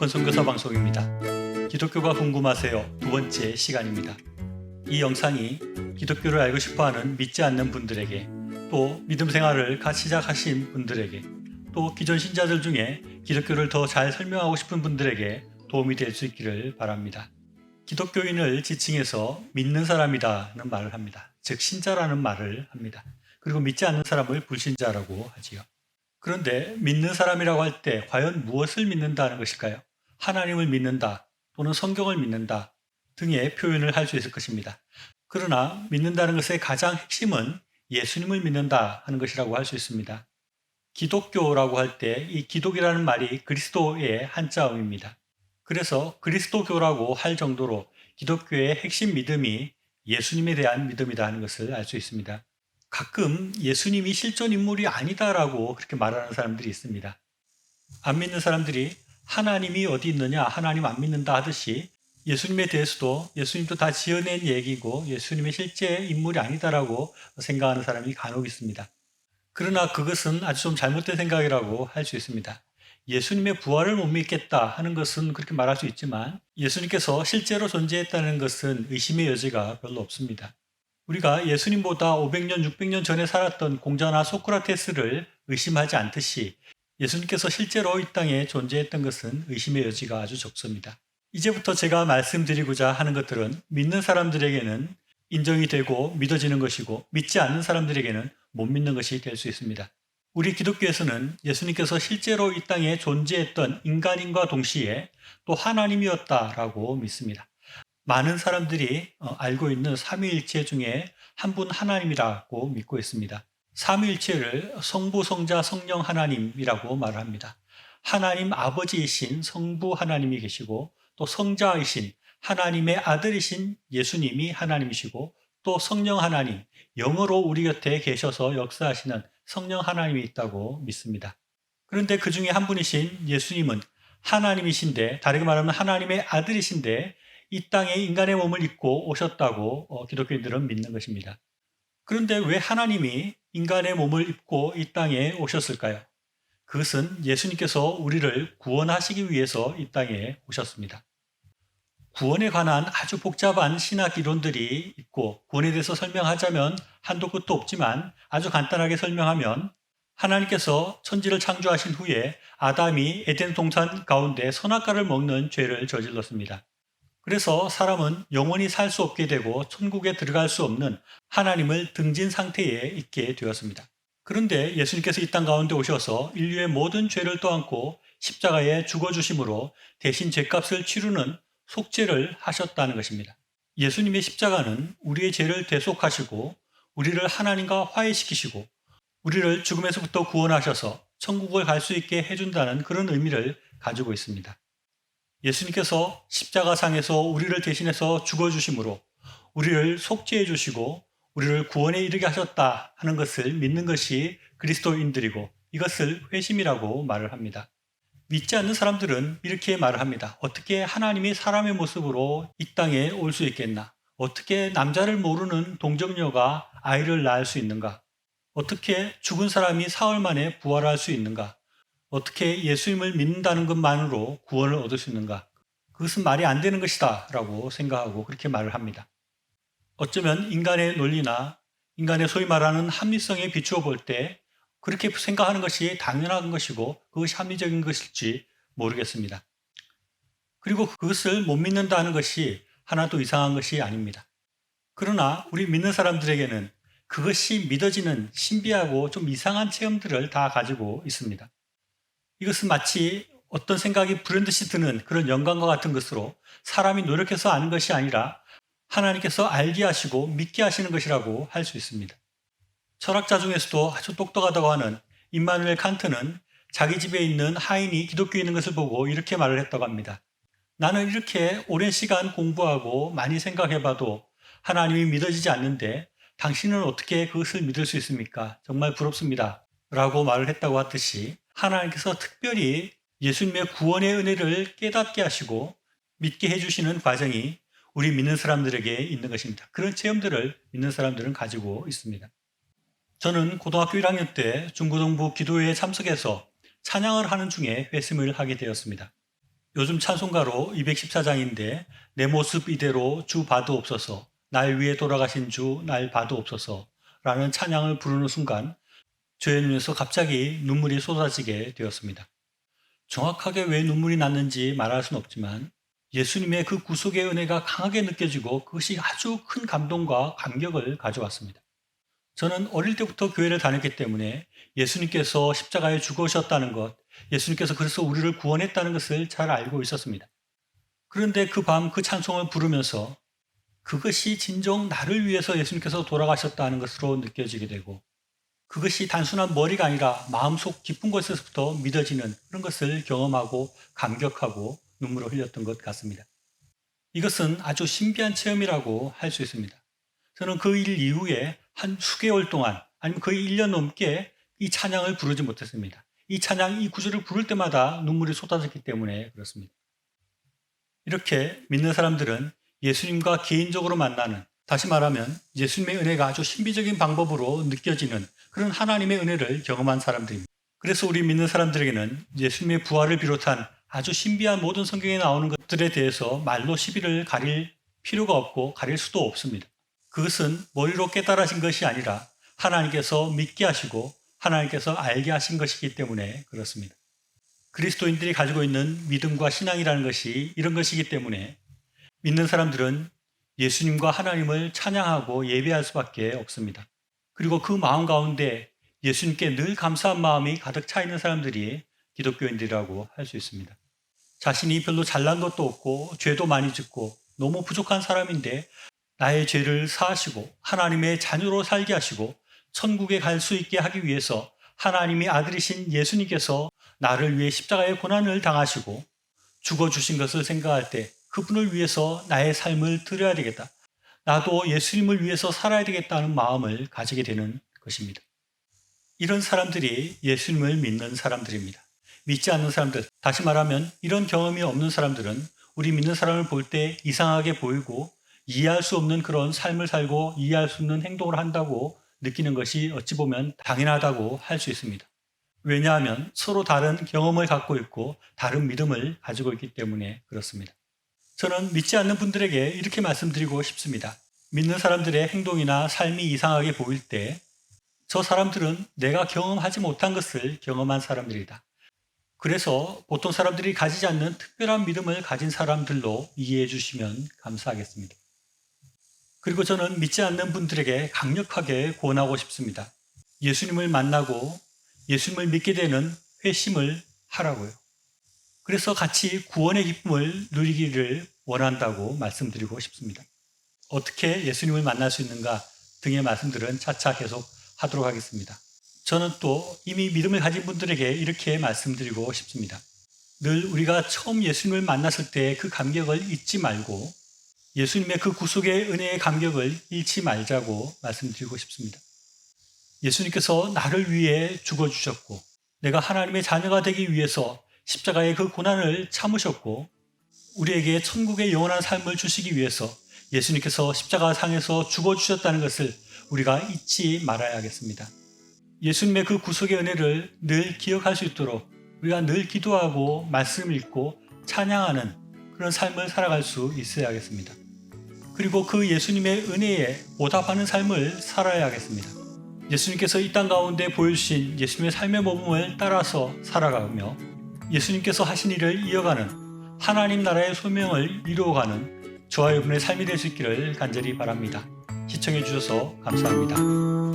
유권선교사 방송입니다. 기독교가 궁금하세요 두 번째 시간입니다. 이 영상이 기독교를 알고 싶어하는 믿지 않는 분들에게 또 믿음 생활을 갓 시작하신 분들에게 또 기존 신자들 중에 기독교를 더 잘 설명하고 싶은 분들에게 도움이 될 수 있기를 바랍니다. 기독교인을 지칭해서 믿는 사람이다는 말을 합니다. 즉 신자라는 말을 합니다. 그리고 믿지 않는 사람을 불신자라고 하지요. 그런데 믿는 사람이라고 할 때 과연 무엇을 믿는다는 것일까요? 하나님을 믿는다 또는 성경을 믿는다 등의 표현을 할 수 있을 것입니다. 그러나 믿는다는 것의 가장 핵심은 예수님을 믿는다 하는 것이라고 할 수 있습니다. 기독교라고 할 때 이 기독이라는 말이 그리스도의 한자음입니다. 그래서 그리스도교라고 할 정도로 기독교의 핵심 믿음이 예수님에 대한 믿음이다 하는 것을 알 수 있습니다. 가끔 예수님이 실존 인물이 아니다라고 그렇게 말하는 사람들이 있습니다. 안 믿는 사람들이 하나님이 어디 있느냐, 하나님 안 믿는다 하듯이 예수님에 대해서도 예수님도 다 지어낸 얘기고 예수님의 실제 인물이 아니다라고 생각하는 사람이 간혹 있습니다. 그러나 그것은 아주 좀 잘못된 생각이라고 할 수 있습니다. 예수님의 부활을 못 믿겠다 하는 것은 그렇게 말할 수 있지만 예수님께서 실제로 존재했다는 것은 의심의 여지가 별로 없습니다. 우리가 예수님보다 500년, 600년 전에 살았던 공자나 소크라테스를 의심하지 않듯이 예수님께서 실제로 이 땅에 존재했던 것은 의심의 여지가 아주 적습니다. 이제부터 제가 말씀드리고자 하는 것들은 믿는 사람들에게는 인정이 되고 믿어지는 것이고 믿지 않는 사람들에게는 못 믿는 것이 될 수 있습니다. 우리 기독교에서는 예수님께서 실제로 이 땅에 존재했던 인간인과 동시에 또 하나님이었다라고 믿습니다. 많은 사람들이 어, 알고 있는 삼위일체 중에 한 분 하나님이라고 믿고 있습니다. 삼위일체를 성부, 성자, 성령 하나님이라고 말합니다. 하나님 아버지이신 성부 하나님이 계시고 또 성자이신 하나님의 아들이신 예수님이 하나님이시고 또 성령 하나님, 영으로 우리 곁에 계셔서 역사하시는 성령 하나님이 있다고 믿습니다. 그런데 그 중에 한 분이신 예수님은 하나님이신데, 다르게 말하면 하나님의 아들이신데, 이 땅에 인간의 몸을 입고 오셨다고 어, 기독교인들은 믿는 것입니다. 그런데 왜 하나님이 인간의 몸을 입고 이 땅에 오셨을까요? 그것은 예수님께서 우리를 구원하시기 위해서 이 땅에 오셨습니다. 구원에 관한 아주 복잡한 신학 이론들이 있고 구원에 대해서 설명하자면 한도 끝도 없지만 아주 간단하게 설명하면 하나님께서 천지를 창조하신 후에 아담이 에덴 동산 가운데 선악과를 먹는 죄를 저질렀습니다. 그래서 사람은 영원히 살 수 없게 되고 천국에 들어갈 수 없는 하나님을 등진 상태에 있게 되었습니다. 그런데 예수님께서 이 땅 가운데 오셔서 인류의 모든 죄를 떠안고 십자가에 죽어주심으로 대신 죄값을 치르는 속죄를 하셨다는 것입니다. 예수님의 십자가는 우리의 죄를 대속하시고 우리를 하나님과 화해시키시고 우리를 죽음에서부터 구원하셔서 천국을 갈 수 있게 해준다는 그런 의미를 가지고 있습니다. 예수님께서 십자가상에서 우리를 대신해서 죽어주심으로 우리를 속죄해 주시고 우리를 구원에 이르게 하셨다 하는 것을 믿는 것이 그리스도인들이고 이것을 회심이라고 말을 합니다. 믿지 않는 사람들은 이렇게 말을 합니다. 어떻게 하나님이 사람의 모습으로 이 땅에 올 수 있겠나? 어떻게 남자를 모르는 동정녀가 아이를 낳을 수 있는가? 어떻게 죽은 사람이 사흘 만에 부활할 수 있는가? 어떻게 예수님을 믿는다는 것만으로 구원을 얻을 수 있는가? 그것은 말이 안 되는 것이다 라고 생각하고 그렇게 말을 합니다. 어쩌면 인간의 논리나 인간의 소위 말하는 합리성에 비추어 볼 때 그렇게 생각하는 것이 당연한 것이고 그것이 합리적인 것일지 모르겠습니다. 그리고 그것을 못 믿는다는 것이 하나도 이상한 것이 아닙니다. 그러나 우리 믿는 사람들에게는 그것이 믿어지는 신비하고 좀 이상한 체험들을 다 가지고 있습니다. 이것은 마치 어떤 생각이 불현듯이 드는 그런 영광과 같은 것으로 사람이 노력해서 아는 것이 아니라 하나님께서 알게 하시고 믿게 하시는 것이라고 할 수 있습니다. 철학자 중에서도 아주 똑똑하다고 하는 임마누엘 칸트는 자기 집에 있는 하인이 기독교에 있는 것을 보고 이렇게 말을 했다고 합니다. 나는 이렇게 오랜 시간 공부하고 많이 생각해봐도 하나님이 믿어지지 않는데 당신은 어떻게 그것을 믿을 수 있습니까? 정말 부럽습니다. 라고 말을 했다고 하듯이 하나님께서 특별히 예수님의 구원의 은혜를 깨닫게 하시고 믿게 해주시는 과정이 우리 믿는 사람들에게 있는 것입니다. 그런 체험들을 믿는 사람들은 가지고 있습니다. 저는 고등학교 1학년 때 중고등부 기도회에 참석해서 찬양을 하는 중에 회심을 하게 되었습니다. 요즘 찬송가로 214장인데 내 모습 이대로 주 봐도 없어서 날 위해 돌아가신 주 날 봐도 없어서 라는 찬양을 부르는 순간 저의 눈에서 갑자기 눈물이 쏟아지게 되었습니다. 정확하게 왜 눈물이 났는지 말할 수는 없지만 예수님의 그 구속의 은혜가 강하게 느껴지고 그것이 아주 큰 감동과 감격을 가져왔습니다. 저는 어릴 때부터 교회를 다녔기 때문에 예수님께서 십자가에 죽으셨다는 것, 예수님께서 그래서 우리를 구원했다는 것을 잘 알고 있었습니다. 그런데 그 밤 그 찬송을 부르면서 그것이 진정 나를 위해서 예수님께서 돌아가셨다는 것으로 느껴지게 되고 그것이 단순한 머리가 아니라 마음속 깊은 곳에서부터 믿어지는 그런 것을 경험하고 감격하고 눈물을 흘렸던 것 같습니다. 이것은 아주 신비한 체험이라고 할 수 있습니다. 저는 그 일 이후에 한 수개월 동안 아니면 거의 1년 넘게 이 찬양을 부르지 못했습니다. 이 찬양, 이 구절을 부를 때마다 눈물이 쏟아졌기 때문에 그렇습니다. 이렇게 믿는 사람들은 예수님과 개인적으로 만나는 다시 말하면 예수님의 은혜가 아주 신비적인 방법으로 느껴지는 그런 하나님의 은혜를 경험한 사람들입니다. 그래서 우리 믿는 사람들에게는 예수님의 부활을 비롯한 아주 신비한 모든 성경에 나오는 것들에 대해서 말로 시비를 가릴 필요가 없고 가릴 수도 없습니다. 그것은 머리로 깨달아진 것이 아니라 하나님께서 믿게 하시고 하나님께서 알게 하신 것이기 때문에 그렇습니다. 그리스도인들이 가지고 있는 믿음과 신앙이라는 것이 이런 것이기 때문에 믿는 사람들은 예수님과 하나님을 찬양하고 예배할 수밖에 없습니다. 그리고 그 마음 가운데 예수님께 늘 감사한 마음이 가득 차 있는 사람들이 기독교인들이라고 할 수 있습니다. 자신이 별로 잘난 것도 없고 죄도 많이 짓고 너무 부족한 사람인데 나의 죄를 사하시고 하나님의 자녀로 살게 하시고 천국에 갈 수 있게 하기 위해서 하나님의 아들이신 예수님께서 나를 위해 십자가의 고난을 당하시고 죽어주신 것을 생각할 때 그분을 위해서 나의 삶을 드려야 되겠다. 나도 예수님을 위해서 살아야 되겠다는 마음을 가지게 되는 것입니다. 이런 사람들이 예수님을 믿는 사람들입니다. 믿지 않는 사람들, 다시 말하면 이런 경험이 없는 사람들은 우리 믿는 사람을 볼 때 이상하게 보이고 이해할 수 없는 그런 삶을 살고 이해할 수 없는 행동을 한다고 느끼는 것이 어찌 보면 당연하다고 할 수 있습니다. 왜냐하면 서로 다른 경험을 갖고 있고 다른 믿음을 가지고 있기 때문에 그렇습니다. 저는 믿지 않는 분들에게 이렇게 말씀드리고 싶습니다. 믿는 사람들의 행동이나 삶이 이상하게 보일 때 저 사람들은 내가 경험하지 못한 것을 경험한 사람들이다. 그래서 보통 사람들이 가지지 않는 특별한 믿음을 가진 사람들로 이해해 주시면 감사하겠습니다. 그리고 저는 믿지 않는 분들에게 강력하게 권하고 싶습니다. 예수님을 만나고 예수님을 믿게 되는 회심을 하라고요. 그래서 같이 구원의 기쁨을 누리기를 원한다고 말씀드리고 싶습니다. 어떻게 예수님을 만날 수 있는가 등의 말씀들은 차차 계속 하도록 하겠습니다. 저는 또 이미 믿음을 가진 분들에게 이렇게 말씀드리고 싶습니다. 늘 우리가 처음 예수님을 만났을 때 그 감격을 잊지 말고 예수님의 그 구속의 은혜의 감격을 잃지 말자고 말씀드리고 싶습니다. 예수님께서 나를 위해 죽어주셨고 내가 하나님의 자녀가 되기 위해서 십자가의 그 고난을 참으셨고 우리에게 천국의 영원한 삶을 주시기 위해서 예수님께서 십자가 상에서 죽어 주셨다는 것을 우리가 잊지 말아야겠습니다. 예수님의 그 구속의 은혜를 늘 기억할 수 있도록 우리가 늘 기도하고 말씀 읽고 찬양하는 그런 삶을 살아갈 수 있어야겠습니다. 그리고 그 예수님의 은혜에 보답하는 삶을 살아야겠습니다. 예수님께서 이 땅 가운데 보여주신 예수님의 삶의 모범을 따라서 살아가며 예수님께서 하신 일을 이어가는 하나님 나라의 소명을 이루어가는 저와 여러분의 삶이 될 수 있기를 간절히 바랍니다. 시청해 주셔서 감사합니다.